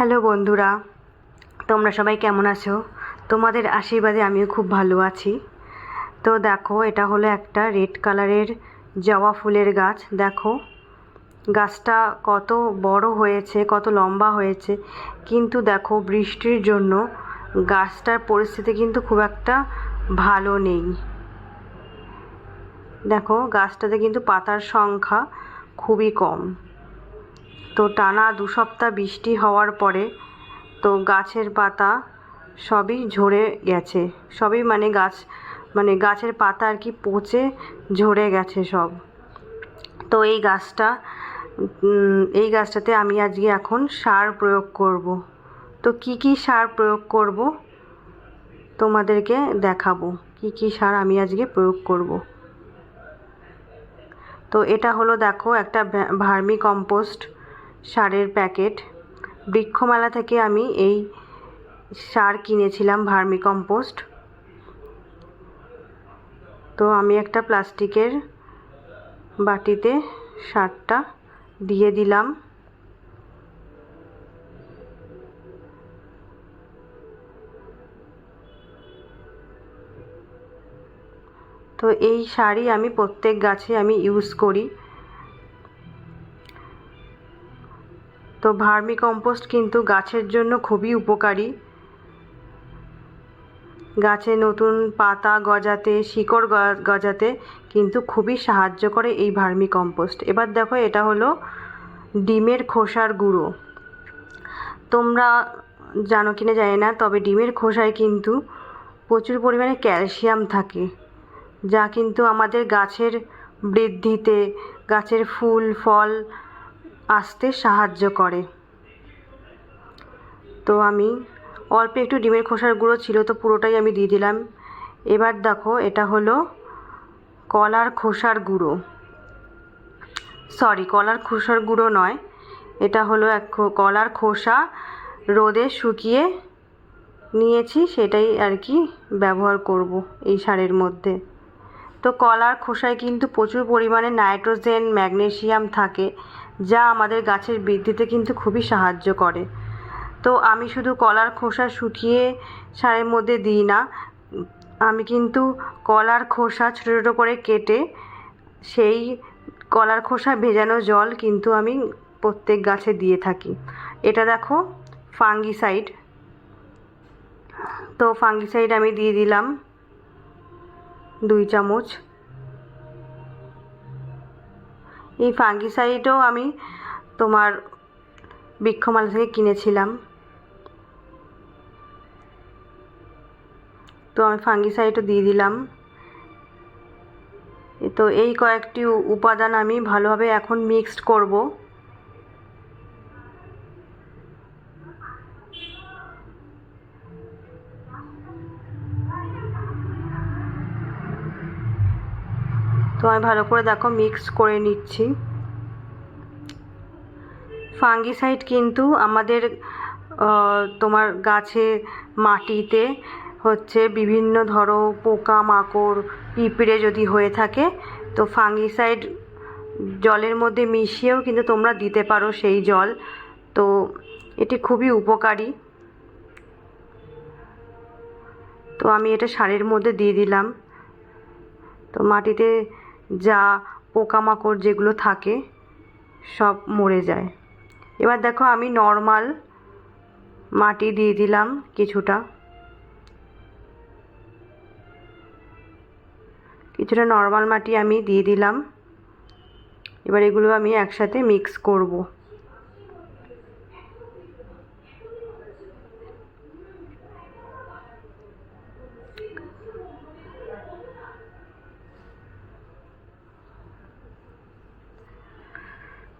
Hello বন্ধুরা, তোমরা সবাই কেমন আছো? তোমাদের আশীর্বাদে আমিও খুব ভালো আছি। তো দেখো, এটা হলো একটা রেড কালারের জবা ফুলের গাছ। দেখো, গাছটা কত বড় হয়েছে, কত লম্বা হয়েছে। কিন্তু দেখো, বৃষ্টির জন্য গাছটার পরিস্থিতি কিন্তু খুব একটা ভালো নেই। দেখো, গাছটাতে কিন্তু পাতার সংখ্যা খুবই কম। তো টানা দু সপ্তাহ বৃষ্টি হওয়ার পরে তো গাছের পাতা সবই ঝরে গেছে। সবই মানে গাছ মানে গাছের পাতা আর কি পচে ঝরে গেছে সব। তো এই গাছটা এই গাছটাতে আমি আজকে এখন সার প্রয়োগ করব। তো কি কি সার প্রয়োগ করব? তোমাদেরকে দেখাবো কি কি সার আমি আজকে প্রয়োগ করব। তো এটা হলো দেখো একটা ভার্মি কম্পোস্ট। সারের প্যাকেট। বৃক্ষমেলা থেকে আমি এই সার কিনেছিলাম ভার্মি কম্পোস্ট তো আমি একটা প্লাস্টিকের বাটিতে সারটা দিয়ে দিলাম। তো এই সারই আমি প্রত্যেক গাছে আমি ইউজ করি। তো ভার্মি কম্পোস্ট কিন্তু গাছের জন্য খুবই উপকারী। গাছে নতুন পাতা গজাতে, শিকড় গজাতে কিন্তু খুবই সাহায্য করে এই ভার্মি কম্পোস্ট এবার দেখো এটা হলো ডিমের খোসার গুঁড়ো। তোমরা জানো কিনা জানি না, তবে ডিমের খোসায় কিন্তু প্রচুর পরিমাণে ক্যালসিয়াম থাকে, যা কিন্তু আমাদের গাছের বৃদ্ধিতে, গাছের ফুল, ফল আসতে সাহায্য করে। তো আমি অল্প একটু ডিমের খোসার গুঁড়ো ছিল, তো পুরোটাই আমি দিয়ে দিলাম। এবার দেখো, এটা হলো কলার খোসার গুঁড়ো। সরি, কলার খোসার গুঁড়ো নয়, এটা হলো এক কলার খোসা রোদে শুকিয়ে নিয়েছি, সেটাই আর কি ব্যবহার করব এই সারের মধ্যে। তো কলার খোসায় কিন্তু প্রচুর পরিমাণে নাইট্রোজেন, ম্যাগনেশিয়াম থাকে যা আমাদের গাছের বৃদ্ধিতে কিন্তু খুবই সাহায্য করে। তো আমি শুধু কলার খোসা শুকিয়ে সারের মধ্যে দিই না, আমি কিন্তু কলার খোসা ছোটো ছোটো করে কেটে সেই কলার খোসা ভেজানো জল কিন্তু আমি প্রত্যেক গাছে দিয়ে থাকি। এটা দেখো, ফাঙ্গিসাইড। তো ফাঙ্গিসাইড আমি দিয়ে দিলাম দুই চামচ। এই ফাঙ্গিসাইডও আমি তোমার বৃক্ষমাল থেকে কিনেছিলাম। তো আমি ফাঙ্গিসাইডও দিয়ে দিলাম। তো এই কয়েকটি উপাদান আমি ভালোভাবে এখন মিক্সড করব। তো আমি ভালো করে দেখো মিক্স করে নিচ্ছি। ফাঙ্গিসাইড কিন্তু আমাদের তোমার গাছে, মাটিতে হচ্ছে বিভিন্ন ধরো পোকা মাকড় পিঁপড়ে যদি হয়ে থাকে, তো ফাঙ্গিসাইড জলের মধ্যে মিশিয়েও কিন্তু তোমরা দিতে পারো সেই জল। তো এটি খুবই উপকারী। তো আমি এটা সারের মধ্যে দিয়ে দিলাম। তো মাটিতে যা পোকামাকড় যেগুলো থাকে, সব মরে যায়। এবার দেখো আমি নর্মাল মাটি দিয়ে দিলাম কিছুটা। কিছুটা নর্মাল মাটি আমি দিয়ে দিলাম। এবার এগুলো আমি একসাথে মিক্স করব।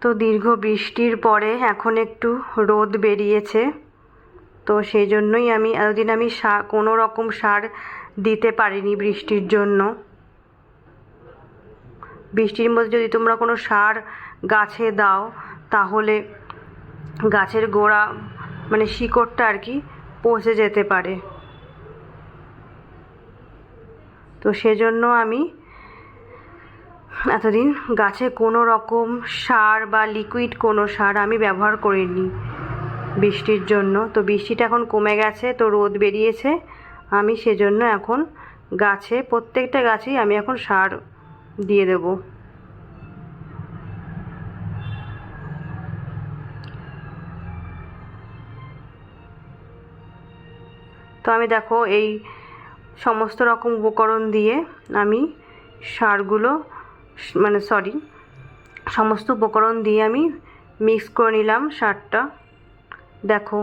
তো দীর্ঘ বৃষ্টির পরে এখন একটু রোদ বেরিয়েছে। তো সেই জন্যই আমি এতদিন আমি সার কোনো রকম সার দিতে পারিনি বৃষ্টির জন্য। বৃষ্টির মধ্যে যদি তোমরা কোনো সার গাছে দাও, তাহলে গাছের গোড়া মানে শিকড়টা আর কি পচে যেতে পারে। তো সেজন্য আমি এতদিন গাছে কোনো রকম সার বা লিকুইড কোনো সার আমি ব্যবহার করিনি। বৃষ্টির জন্য। তো বৃষ্টিটা এখন কমে গেছে, তো রোদ বেরিয়েছে। আমি সেজন্য এখন গাছে, প্রত্যেকটা গাছেই আমি এখন সার দিয়ে দেব। তো আমি দেখো, এই সমস্ত রকম উপকরণ দিয়ে আমি সারগুলো মানে সরি সমস্ত উপকরণ দিয়ে আমি মিক্স করে নিলাম সারটা দেখো,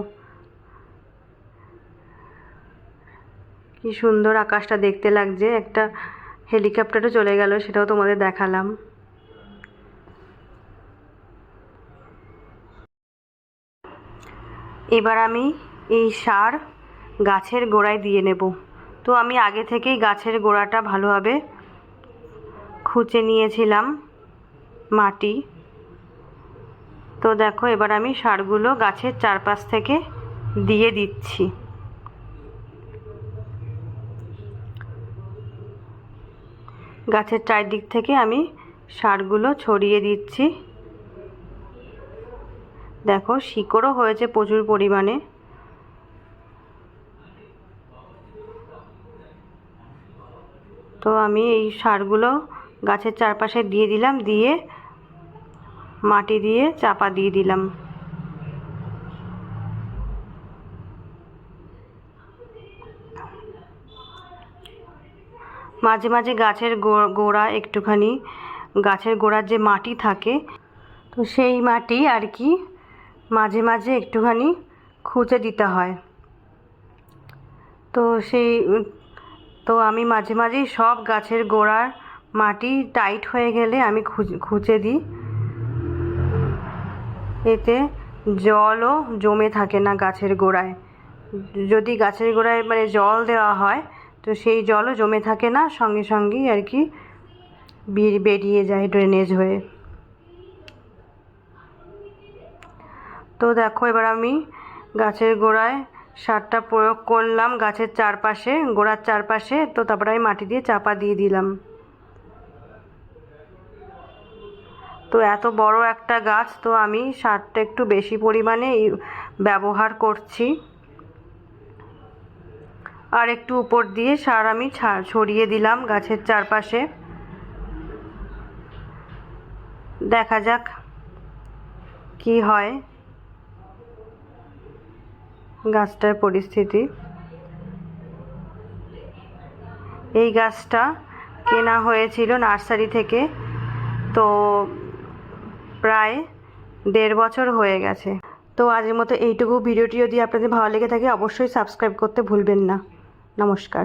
কি সুন্দর আকাশটা দেখতে লাগছে। একটা হেলিকপ্টারও চলে গেল, সেটাও তোমাদের দেখালাম। এবার আমি এই সার গাছের গোড়ায় দিয়ে নেব। তো আমি আগে থেকেই গাছের গোড়াটা ভালোভাবে খুঁচে নিয়েছিলাম মাটি। তো দেখো, এবার আমি সারগুলো গাছের চারপাশ থেকে দিয়ে দিচ্ছি। গাছের চারদিক থেকে আমি সারগুলো ছড়িয়ে দিচ্ছি। দেখো, শিকড়ও হয়েছে প্রচুর পরিমাণে। তো আমি এই সারগুলো গাছের চারপাশে দিয়ে দিলাম, দিয়ে মাটি দিয়ে চাপা দিয়ে দিলাম। মাঝে মাঝে গাছের গোড়া একটুখানি, গাছের গোড়ার যে মাটি থাকে, তো সেই মাটি আর কি মাঝে মাঝে একটুখানি খুঁচে দিতে হয়। তো সেই, তো আমি মাঝে মাঝেই সব গাছের গোড়ার মাটি টাইট হয়ে গেলে আমি খুঁচে দিই। এতে জলও জমে থাকে না গাছের গোড়ায়। যদি গাছের গোড়ায় মানে জল দেওয়া হয়, তো সেই জলও জমে থাকে না, সঙ্গে সঙ্গেই আর কি বেরিয়ে যায় ড্রেনেজ হয়ে। তো দেখো, এবার আমি গাছের গোড়ায় সারটা প্রয়োগ করলাম গাছের চারপাশে, গোড়ার চারপাশে, তো তারপরে আমি মাটি দিয়ে চাপা দিয়ে দিলাম। তো এত বড় একটা গাছ তো আমি সারটা একটু বেশি পরিমাণে ব্যবহার করছি। আর একটু উপর দিয়ে সার আমি ছড়িয়ে দিলাম গাছের চারপাশে। দেখা যাক কি হয় গাছটার পরিস্থিতি। এই গাছটা কেনা হয়েছিল নার্সারি থেকে, তো প্রায় দেড় বছর হয়ে গেছে। তো আজের মতো এইটুকু ভিডিওটি যদি আপনাদের ভালো লেগে থাকে, অবশ্যই সাবস্ক্রাইব করতে ভুলবেন না। নমস্কার।